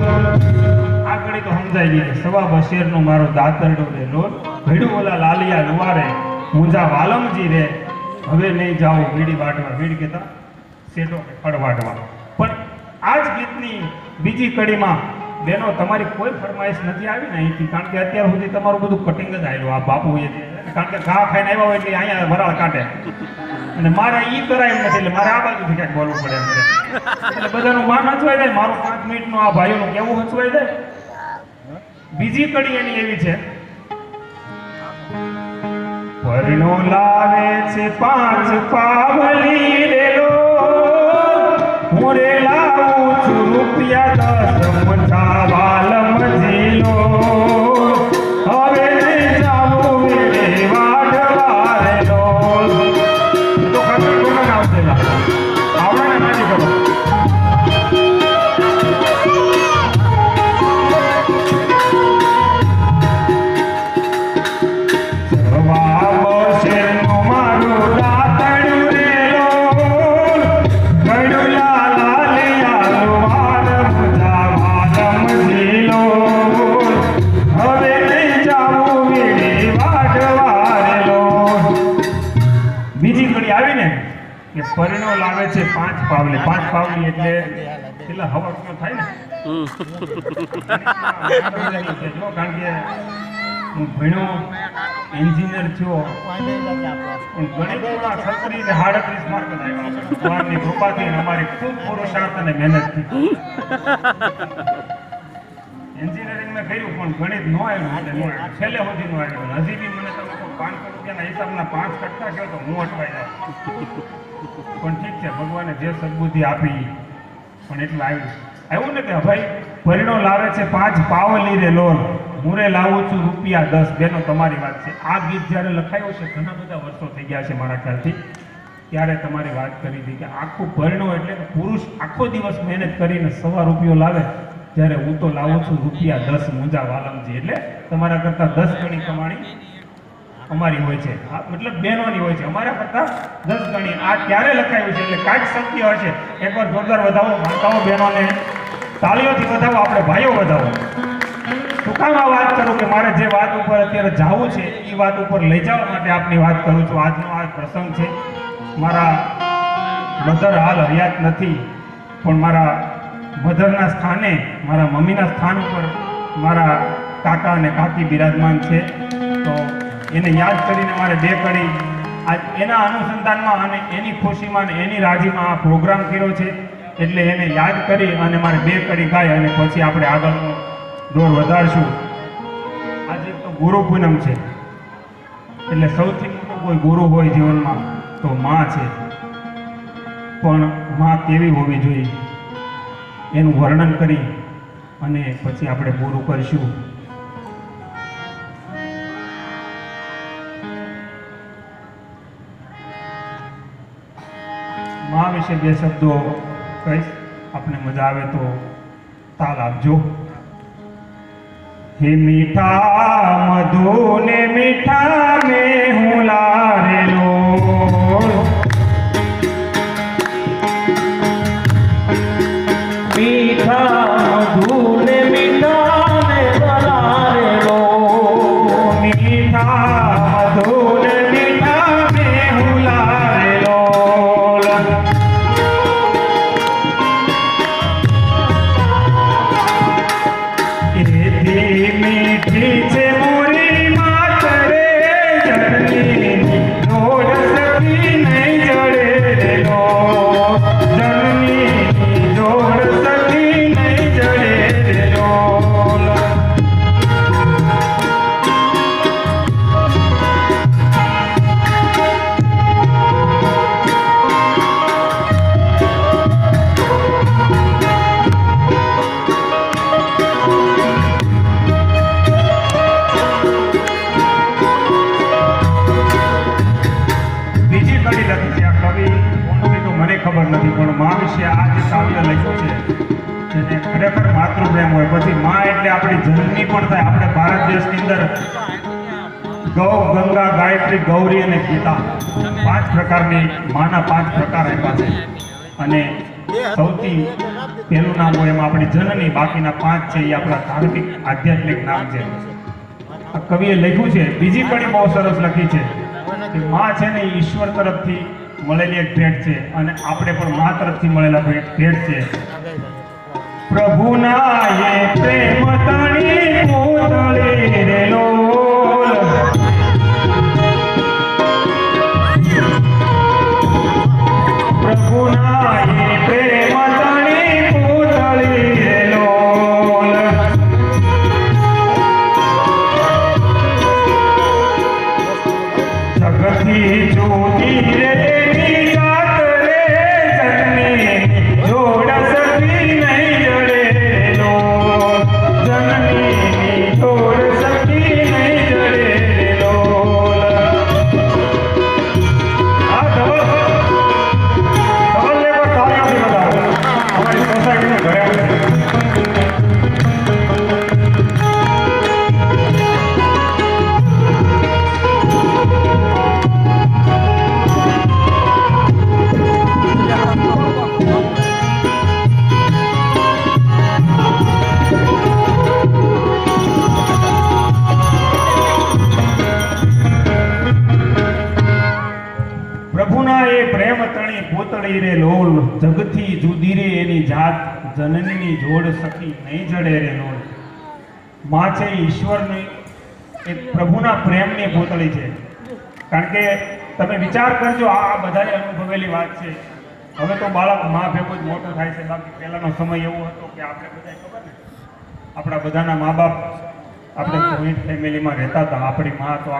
આ ઘડી તો સમજાઈ ગઈ સવા બશેરનો મારો દાતરડો રે લોલ ભેડું ઓલા લાલિયા લુવારે મુંજા વાલમજી રે. હવે નહીં જાઓ વીડી વાટવા. વીડ કહેતા સેટો ફળ વાટવા પણ આ જ ગીતની બીજી કડીમાં બેનો, તમારી કોઈ ફરમાઈશ નથી આવી ને અહીંથી, કારણ કે અત્યાર સુધી તમારું બધું કટિંગ જ આવેલું આ બાપુ એ કારણ કે ઘા ખાઈને આવ્યા હોય એટલે અહીંયા વરાળ કાઢે. અને મારે ઈ કરાય એમ નથી, એટલે મારે આ બાજુથી ક્યાંક બોલવું પડે એટલે બધાનું માન હચવાઈ જાય, મારું પાંચ મિનિટનું આ ભાઈઓનું કેવું હચવાઈ જાય? બીજી કડી એની એવી છે. પરણો લાવે છે પાંચ પાવલી રેલો, હું લાવું છું રૂપિયા દસ. કે પરણો લાવે છે પાંચ પાવલી. પાંચ પાવલી એટલે કેટલા હવા થાય ને? જો કારણ કે હું ભણ્યો એન્જિનિયર થયો પણ ગણિતમાં છત્રી ને સાડત્રીસ માર્ક આવ્યા ભગવાનની કૃપાથી અમારી ખૂબ પુરુષાર્થ અને મહેનતથી એન્જિનિયરિંગ મેં કર્યું પણ ગણિત ન આવ્યું ન છેલ્લે સુધી ન આવ્યું. હજી બી મને તમે પાંચસો રૂપિયાના હિસાબના પાંચ કટકા કહો તો હું અટવાઈ જાઉં. પણ ઠીક છે, ભગવાને જે સદબુદ્ધિ આપી, પણ એટલે આવ્યું આવ્યું ને કે ભાઈ, પરિણો લાવે છે પાંચ પાવલી રે લોન મુરે લાવું છું રૂપિયા દસ. બેનો તમારી વાત છે. આ ગીત જ્યારે લખાયું છે, ઘણા બધા વર્ષો થઈ ગયા છે મારા ખ્યાલથી. ત્યારે તમારી વાત કરી હતી કે આખું પરિણો એટલે પુરુષ આખો દિવસ મહેનત કરીને સવા રૂપિયો લાવે. જ્યારે હું તો લાવું છું રૂપિયા દસ મુંજા વાલમજી. એટલે તમારા કરતાં દસ ગણી કમાણી અમારી હોય છે. મતલબ બહેનોની હોય છે. અમારા કરતાં દસ ગણી. આ ત્યારે લખાયું છે એટલે કાંઈક સત્ય હશે. એકવાર જોરદાર વધાવો, માતાઓ બહેનોને તાળીઓથી વધાવો, આપણે ભાઈઓ વધાવો. આ વાત કરું કે મારે જે વાત ઉપર અત્યારે જાવું છે, એ વાત ઉપર લઈ જવા માટે આપની વાત કરું છું. આજનો આ પ્રસંગ છે. મારા મધર હાલ હયાત નથી, પણ મારા મધરના સ્થાને, મારા મમ્મીના સ્થાન ઉપર મારા કાકા અને કાકી બિરાજમાન છે. તો એને યાદ કરીને મારે બે કડી. આજ એના અનુસંધાનમાં અને એની ખુશીમાં અને એની રાજીમાં આ પ્રોગ્રામ કર્યો છે. એટલે એને યાદ કરી અને મારે બે કડી ગાય અને પછી આપણે આગળનો દોર વધારશું. આજે તો ગુરુ પૂનમ છે. એટલે સૌથી મોટો કોઈ ગુરુ હોય જીવનમાં તો માં છે. પણ માં કેવી હોવી જોઈએ? એનું વર્ણન કરી અને પછી આપણે પૂરું કરીશું. માં વિશે બે શબ્દો. કહીશ આપને મજા આવે તો તાલ આપજો. હે મીઠા મધુ ને મીઠા મેં હું લારેલો મા આ કાવ્ય લખ્યું છે, જેને ખરેખર માતૃપ્રેમ હોય. પછી મા એટલે આપણી જનની પણ થાય. આપણે ભારત દેશની અંદર ગૌ, ગંગા, ગાયત્રી, ગૌરી અને ગીતા પાંચ પ્રકારની, માના પાંચ પ્રકાર આપ્યા છે. અને સૌથી પહેલું નામ હોય એમાં આપણી જનની, બાકીના પાંચ છે એ આપણા ધાર્મિક, આધ્યાત્મિક નામ છે. આ કવિએ લખ્યું છે, બીજી કડી બહુ સરસ લખી છે કે માં છે ને ઈશ્વર તરફથી મળેલી એક ભેટ છે અને આપણે પણ મા તરફથી મળેલા ભેટ છે. પ્રભુના એ રે પ્રેમ પોતળી રે લોલ જગથી જુદી રે એની જાત જનનીની જોડ સખી નહીં જડે રે લોલમાં છે ઈશ્વરની એક પ્રભુના પ્રેમની પોતળી છે. કારણ કે તમે વિચાર કરજો આ આ બધાએ અનુભવેલી વાત છે. હવે તો બાળક મા ભેગું જ મોટું થાય છે. બાકી પહેલાનો સમય એવો હતો કે આપણે બધા ખબર ને આપણા બધાના મા બાપ આપણે જોઈન્ટ ફેમિલીમાં રહેતા હતા. આપણી મા તો